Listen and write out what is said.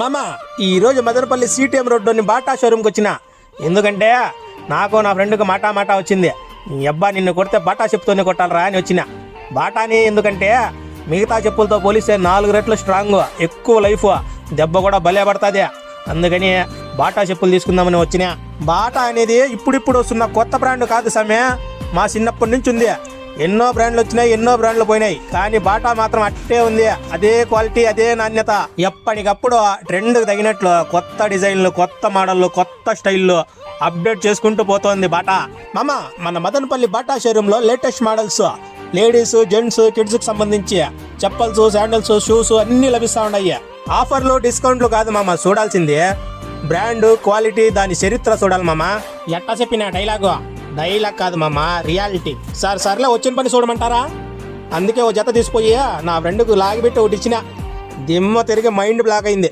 మామ ఈరోజు మదనపల్లి సిటిఎం రోడ్డుని బాటా షోరూమ్కి వచ్చిన. ఎందుకంటే నాకు నా ఫ్రెండ్కి మాటా మాటా వచ్చింది. నీ అబ్బా నిన్ను కొడితే బాటా చెప్పుతోనే కొట్టాలరా అని వచ్చిన. బాటాని ఎందుకంటే మిగతా చెప్పులతో పోలిస్తే నాలుగు రెట్లు స్ట్రాంగ్ ఎక్కువ లైఫ్ దెబ్బ కూడా భలే పడుతుంది. అందుకని బాటా చెప్పులు తీసుకుందామని వచ్చిన. బాటా అనేది ఇప్పుడిప్పుడు వస్తున్న కొత్త బ్రాండ్ కాదు సమే. మా చిన్నప్పటి నుంచి ఉంది. ఎన్నో బ్రాండ్లు వచ్చినాయి ఎన్నో బ్రాండ్లు పోయినాయి. కానీ బాటా మాత్రం అట్టే ఉంది. అదే క్వాలిటీ అదే నాణ్యత. ఎప్పటికప్పుడు ట్రెండ్ తగినట్లు కొత్త డిజైన్లు కొత్త మోడళ్ళు కొత్త స్టైల్లో అప్డేట్ చేసుకుంటూ పోతోంది బాటా. మామ మన మదనపల్లి బాటా షోరూంలో లేటెస్ట్ మోడల్స్ లేడీస్ జెంట్స్ కిడ్స్కి సంబంధించి చెప్పల్స్ శాండల్స్ షూస్ అన్నీ లభిస్తూ ఉన్నాయి. ఆఫర్లు డిస్కౌంట్లు కాదు మామ చూడాల్సింది. బ్రాండ్ క్వాలిటీ దాని చరిత్ర చూడాలి మామ. ఎట్టా చెప్పిన డైలాగు? డైలాగ్ కాదు మామ రియాలిటీ. సార్ సర్లే వచ్చిన పని చూడమంటారా? అందుకే ఓ జత తీసిపోయి నా ఫ్రెండ్కు లాగిపెట్టి ఒకటి ఇచ్చిన. దిమ్మ తిరిగి మైండ్ బ్లాక్ అయింది.